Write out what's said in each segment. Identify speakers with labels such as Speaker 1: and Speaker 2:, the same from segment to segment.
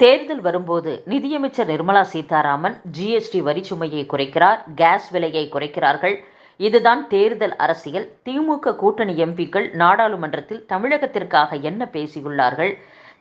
Speaker 1: தேர்தல் வரும்போது நிதியமைச்சர் நிர்மலா சீதாராமன் ஜிஎஸ்டி வரி சுமையை குறைக்கிறார் கேஸ் விலையை குறைக்கிறார்கள் இதுதான் தேர்தல் அரசியல் திமுக கூட்டணி எம்பிக்கள் நாடாளுமன்றத்தில் தமிழகத்திற்காக என்ன பேசியுள்ளார்கள்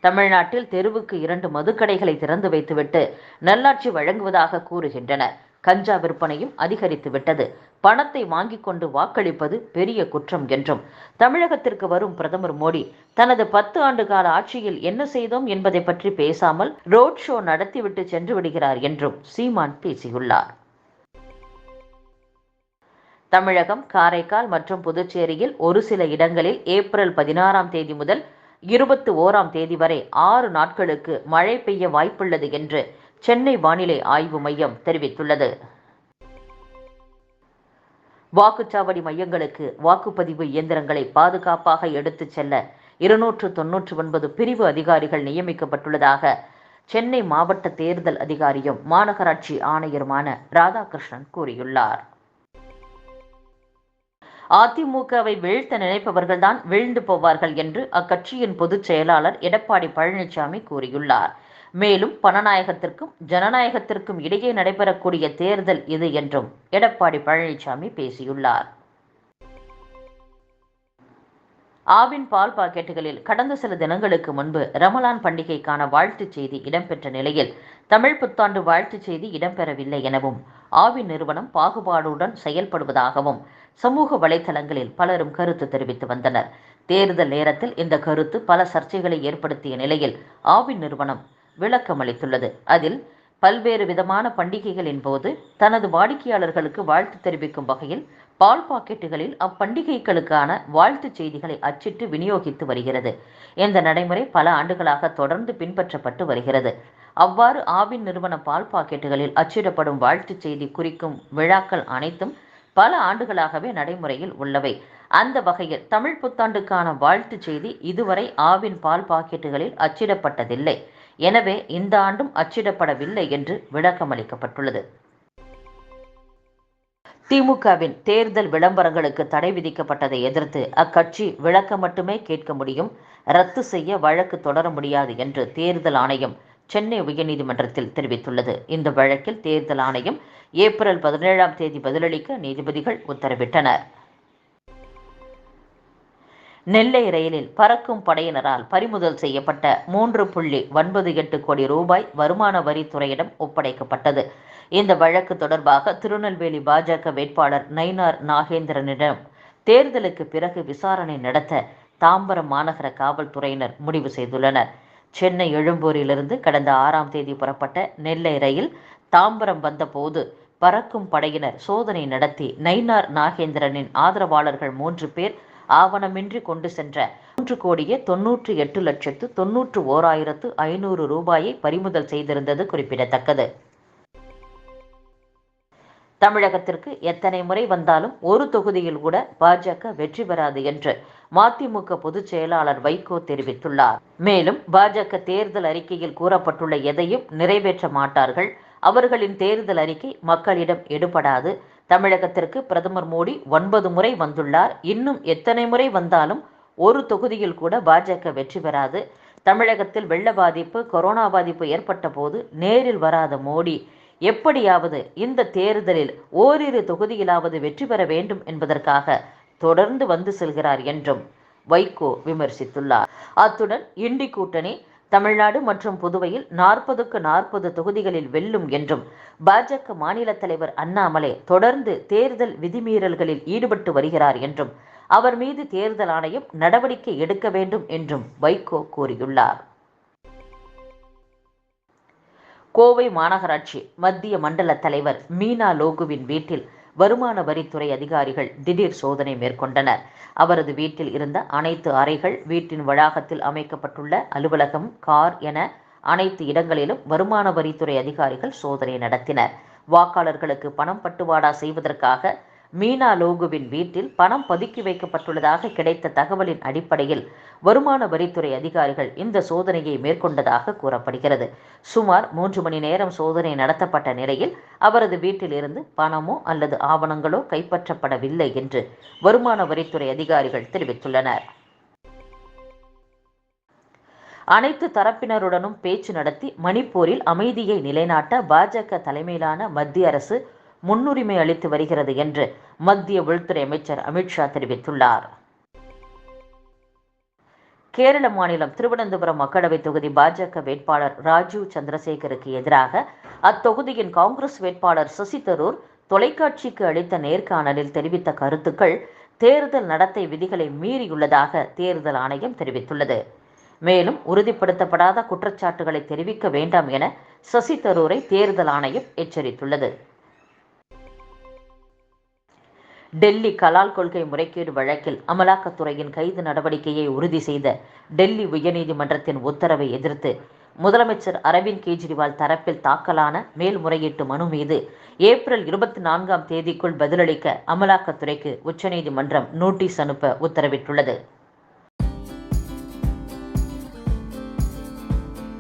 Speaker 1: தமிழ்நாட்டில் தெருவுக்கு இரண்டு மதுக்கடைகளை திறந்து வைத்துவிட்டு நல்லாட்சி வழங்குவதாக கூறுகின்றனர் கஞ்சா விற்பனையும் அதிகரித்து விட்டது பணத்தை வாங்கிக் கொண்டு வாக்களிப்பது பெரிய குற்றம் என்றும் தமிழகத்திற்கு வரும் பிரதமர் மோடி தனது பத்து ஆண்டு கால ஆட்சியில் என்ன செய்தோம் என்பதை பற்றி பேசாமல் ரோட் ஷோ நடத்திவிட்டு சென்று விடுகிறார் என்றும் சீமான் பேசியுள்ளார் தமிழகம் காரைக்கால் மற்றும் புதுச்சேரியில் ஒரு சில இடங்களில் ஏப்ரல் பதினாறாம் தேதி முதல் இருபத்தி ஓராம் தேதி வரை ஆறு நாட்களுக்கு மழை பெய்ய வாய்ப்புள்ளது என்று சென்னை வானிலை ஆய்வு மையம் தெரிவித்துள்ளது வாக்குச்சாவடி மையங்களுக்கு வாக்குப்பதிவு இயந்திரங்களை பாதுகாப்பாக எடுத்துச் செல்ல இருநூற்று தொன்னூற்று ஒன்பது பிரிவு அதிகாரிகள் நியமிக்கப்பட்டுள்ளதாக சென்னை மாவட்ட தேர்தல் அதிகாரியும் மாநகராட்சி ஆணையருமான ராதாகிருஷ்ணன் கூறியுள்ளார் அதிமுகவை வீழ்த்த நினைப்பவர்கள்தான் வீழ்ந்து போவார்கள் என்று அக்கட்சியின் பொதுச் செயலாளர் எடப்பாடி பழனிசாமி கூறியுள்ளார் மேலும் பணநாயகத்திற்கும் ஜனநாயகத்திற்கும் இடையே நடைபெறக்கூடிய தேர்தல் இது என்றும் எடப்பாடி பழனிசாமி பேசியுள்ளார் ஆவின் பால் பாக்கெட்டுகளில் கடந்த சில தினங்களுக்கு முன்பு ரமலான் பண்டிகைக்கான வாழ்த்துச் செய்தி இடம்பெற்ற நிலையில் தமிழ் புத்தாண்டு வாழ்த்துச் செய்தி இடம்பெறவில்லை எனவும் ஆவின் நிறுவனம் பாகுபாடுடன் செயல்படுவதாகவும் சமூக வலைதளங்களில் பலரும் கருத்து தெரிவித்து வந்தனர் தேர்தல் நேரத்தில் இந்த கருத்து பல சர்ச்சைகளை ஏற்படுத்திய நிலையில் ஆவின் நிறுவனம் விளக்கமளித்துள்ளது அதில் பல்வேறு விதமான பண்டிகைகளின் போது தனது வாடிக்கையாளர்களுக்கு வாழ்த்து தெரிவிக்கும் வகையில் பால் பாக்கெட்டுகளில் அப்பண்டிகைகளுக்கான வாழ்த்துச் செய்திகளை அச்சிட்டு விநியோகித்து வருகிறது இந்த நடைமுறை பல ஆண்டுகளாக தொடர்ந்து பின்பற்றப்பட்டு வருகிறது அவ்வாறு ஆவின் நிறுவன பால் பாக்கெட்டுகளில் அச்சிடப்படும் வாழ்த்துச் செய்தி குறிக்கும் விழாக்கள் அனைத்தும் பல ஆண்டுகளாகவே நடைமுறையில் உள்ளவை அந்த வகையில் தமிழ் புத்தாண்டுக்கான வாழ்த்துச் செய்தி இதுவரை ஆவின் பால் பாக்கெட்டுகளில் அச்சிடப்பட்டதில்லை எனவே இந்த ஆண்டும் அச்சிடப்படவில்லை என்று விளக்கமளிக்கப்பட்டுள்ளது திமுகவின் தேர்தல் விளம்பரங்களுக்கு தடை விதிக்கப்பட்டதை எதிர்த்து அக்கட்சி விளக்கம் மட்டுமே கேட்க முடியும் ரத்து செய்ய வழக்கு தொடர முடியாது என்று தேர்தல் ஆணையம் சென்னை உயர்நீதிமன்றத்தில் தெரிவித்துள்ளது இந்த வழக்கில் தேர்தல் ஆணையம் ஏப்ரல் பதினேழாம் தேதி பதிலளிக்க நீதிபதிகள் உத்தரவிட்டனர் நெல்லை ரயிலில் பறக்கும் படையினரால் பறிமுதல் செய்யப்பட்ட மூன்று புள்ளி ஒன்பது எட்டு கோடி ரூபாய் வருமான வரித்துறையிடம் ஒப்படைக்கப்பட்டது இந்த வழக்கு தொடர்பாக திருநெல்வேலி பாஜக வேட்பாளர் நயினார் நாகேந்திரனிடம் தேர்தலுக்கு பிறகு விசாரணை நடத்த தாம்பரம் மாநகர காவல்துறையினர் முடிவு செய்துள்ளனர் சென்னை எழும்பூரிலிருந்து கடந்த ஆறாம் தேதி புறப்பட்ட நெல்லை ரயில் தாம்பரம் வந்தபோது பறக்கும் படையினர் சோதனை நடத்தி நயினார் நாகேந்திரனின் ஆதரவாளர்கள் மூன்று பேர் ஆவணமின்றி கொண்டு சென்ற மூன்று கோடியே தொன்னூற்று எட்டு லட்சத்து தொன்னூற்று ஓராயிரத்து ஐநூறு ரூபாயை பறிமுதல் செய்திருந்தது குறிப்பிடத்தக்கது தமிழகத்திற்கு எத்தனை முறை வந்தாலும் ஒரு தொகுதியில் கூட பாஜக வெற்றி பெறாது என்று மதிமுக பொதுச் செயலாளர் வைகோ தெரிவித்துள்ளார் மேலும் பாஜக தேர்தல் அறிக்கையில் கூறப்பட்டுள்ள எதையும் நிறைவேற்ற மாட்டார்கள் அவர்களின் தேர்தல் அறிக்கை மக்களிடம் எடுபடாது தமிழகத்திற்கு பிரதமர் மோடி ஒன்பது முறை வந்துள்ளார் இன்னும் எத்தனை முறை வந்தாலும் ஒரு தொகுதியில் கூட பாஜக வெற்றி பெறாது தமிழகத்தில் வெள்ள பாதிப்பு கொரோனா பாதிப்பு ஏற்பட்ட போது நேரில் வராத மோடி எப்படியாவது இந்த தேர்தலில் ஓரிரு தொகுதியிலாவது வெற்றி பெற வேண்டும் என்பதற்காக தொடர்ந்து வந்து செல்கிறார் என்றும் வைகோ விமர்சித்துள்ளார் அத்துடன் இண்டி கூட்டணி தமிழ்நாடு மற்றும் புதுவையில் நாற்பதுக்கு நாற்பது தொகுதிகளில் வெல்லும் என்றும் பாஜக மாநில தலைவர் அண்ணாமலை தொடர்ந்து தேர்தல் விதிமீறல்களில் ஈடுபட்டு வருகிறார் என்றும் அவர் மீது தேர்தல் ஆணையம் நடவடிக்கை எடுக்க வேண்டும் என்றும் வைகோ கூறியுள்ளார் கோவை மாநகராட்சி மத்திய மண்டல தலைவர் மீனா லோகுவின் வீட்டில் வருமான வரித்துறை அதிகாரிகள் திடீர் சோதனை மேற்கொண்டனர் அவரது வீட்டில் இருந்த அனைத்து அறைகள் வீட்டின் வளாகத்தில் அமைக்கப்பட்டுள்ள அலுவலகம் கார் என அனைத்து இடங்களிலும் வருமான வரித்துறை அதிகாரிகள் சோதனை நடத்தினர் வாக்காளர்களுக்கு பணம் பட்டுவாடா செய்வதற்காக மீனா லோகுவின் வீட்டில் பணம் பதுக்கி வைக்கப்பட்டுள்ளதாக கிடைத்த தகவலின் அடிப்படையில் வருமான வரித்துறை அதிகாரிகள் இந்த சோதனையை மேற்கொண்டதாக கூறப்படுகிறது சுமார் மூன்று மணி நேரம் சோதனை நடத்தப்பட்ட நிலையில் அவரது வீட்டில் இருந்து பணமோ அல்லது ஆவணங்களோ கைப்பற்றப்படவில்லை என்று வருமான வரித்துறை அதிகாரிகள் தெரிவித்துள்ளனர் அனைத்து தரப்பினருடனும் பேச்சு நடத்தி மணிப்பூரில் அமைதியை நிலைநாட்ட பாஜக தலைமையிலான மத்திய அரசு முன்னுரிமை அளித்து வருகிறது என்று மத்திய உள்துறை அமைச்சர் அமித்ஷா தெரிவித்துள்ளார் கேரள மாநிலம் திருவனந்தபுரம் மக்களவைத் தொகுதி பாஜக வேட்பாளர் ராஜீவ் சந்திரசேகருக்கு எதிராக அத்தொகுதியின் காங்கிரஸ் வேட்பாளர் சசி தரூர் தொலைக்காட்சிக்கு அளித்த நேர்காணலில் தெரிவித்த கருத்துக்கள் தேர்தல் நடத்தை விதிகளை மீறியுள்ளதாக தேர்தல் ஆணையம் தெரிவித்துள்ளது மேலும் உறுதிப்படுத்தப்படாத குற்றச்சாட்டுகளை தெரிவிக்க வேண்டாம் என சசி தரூரை தேர்தல் ஆணையம் எச்சரித்துள்ளது டெல்லி கலால் கொள்கை முறைகேடு வழக்கில் அமலாக்கத்துறையின் கைது நடவடிக்கையை உறுதி செய்த டெல்லி உயர்நீதிமன்றத்தின் உத்தரவை எதிர்த்து முதலமைச்சர் அரவிந்த் கெஜ்ரிவால் தரப்பில் தாக்கலான மேல்முறையீட்டு மனு மீது ஏப்ரல் இருபத்தி நான்காம் தேதிக்குள் பதிலளிக்க அமலாக்கத்துறைக்கு உச்சநீதிமன்றம் நோட்டீஸ் அனுப்ப உத்தரவிட்டுள்ளது